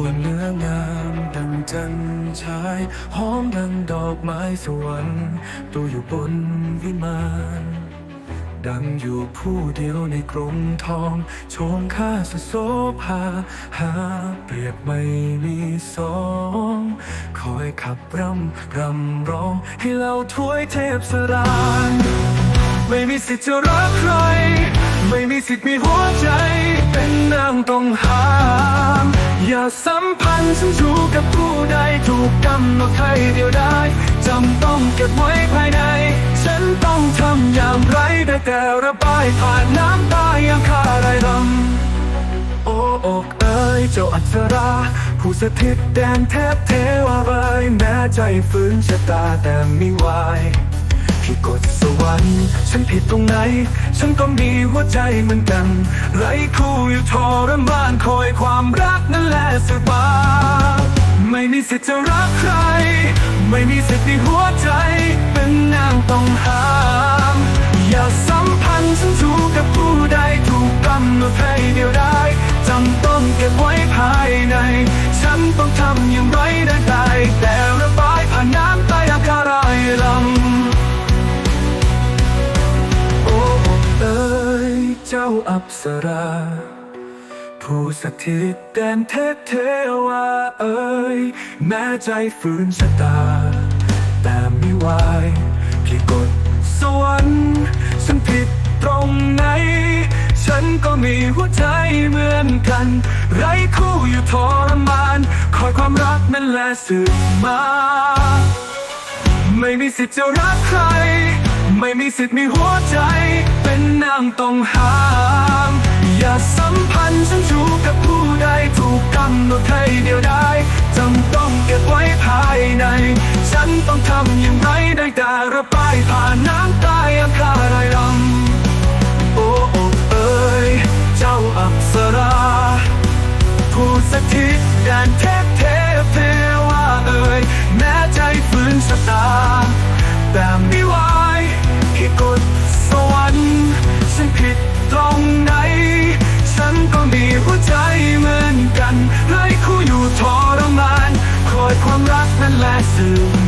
วนเนื้องามดังจันชายหอมดังดอกไม้สวรรค์ตัวอยู่บนวิมานดังอยู่ผู้เดียวในกรงทองโชมค่าสโสภา หาเปรียบไม่มีสอง คอยขับรำรำร้อง ให้เราถ้วยเทพสรานไม่มีสิทธิ์จะรักใคร ไม่มีสิทธิ์มีหัวใจ เป็นนางต้องหา อย่าสัมพันธ์ฉันชู้กับผู้ใดถูกกำหนดให้เดียวได้จำต้องเก็บไว้ภายใน ฉันต้องทำอย่างไรได้แต่ระบายผ่านน้ำตายังคาไรลำโอ้อกเอ๋ยเจ้าอัศรา ผู้สถิตแดนเทพเทวาเอ๋ยแม้ใจฝืนชะตาแต่ไม่ไหว พี่กดสวรรค์ฉันผิดตรงไหน ฉันก็มีหัวใจเหมือนกัน ไรคู่อยู่ทรมานคอยความรักนั่นแหละสุดบาไม่มีสิทธิ์จะรักใคร ไม่มีสิทธิ์ในหัวใจ เป็นนางต้องห้าม อย่าสัมพันธ์ฉันถูกกับผู้ใดถูกกำหนดให้เดียวได้จำต้องเก็บไว้ภายใน ฉันต้องทำอย่างไรได้าอัปสรา ผู้สถิตแดนเทพเทวาเอ๋ยแม้ใจฝืนชะตา แต่ไม่ไหวพี่กดสวรรค์ฉันผิดตรงไหน ฉันก็มีหัวใจเหมือนกัน ไร้คู่อยู่ทรมาน คอยความรักนั่นแลสืบมา ไม่มีสิทธิ์จะรักใคร ไม่มีสิทธิ์มีหัวใจ เป็นนางต้องห้าม อย่าสัมพันธ์ฉันชูกับผู้ใดถูกกำหนดให้เดียวได้จำต้องเก็บไว้ภายใน ฉันต้องทำอย่างไรได้แต่ระบายผ่านน้ำตายังคาไรลำโอ้โอ้เอ๋ยเจ้าอัปสรา ผู้สถิตแดนเท กั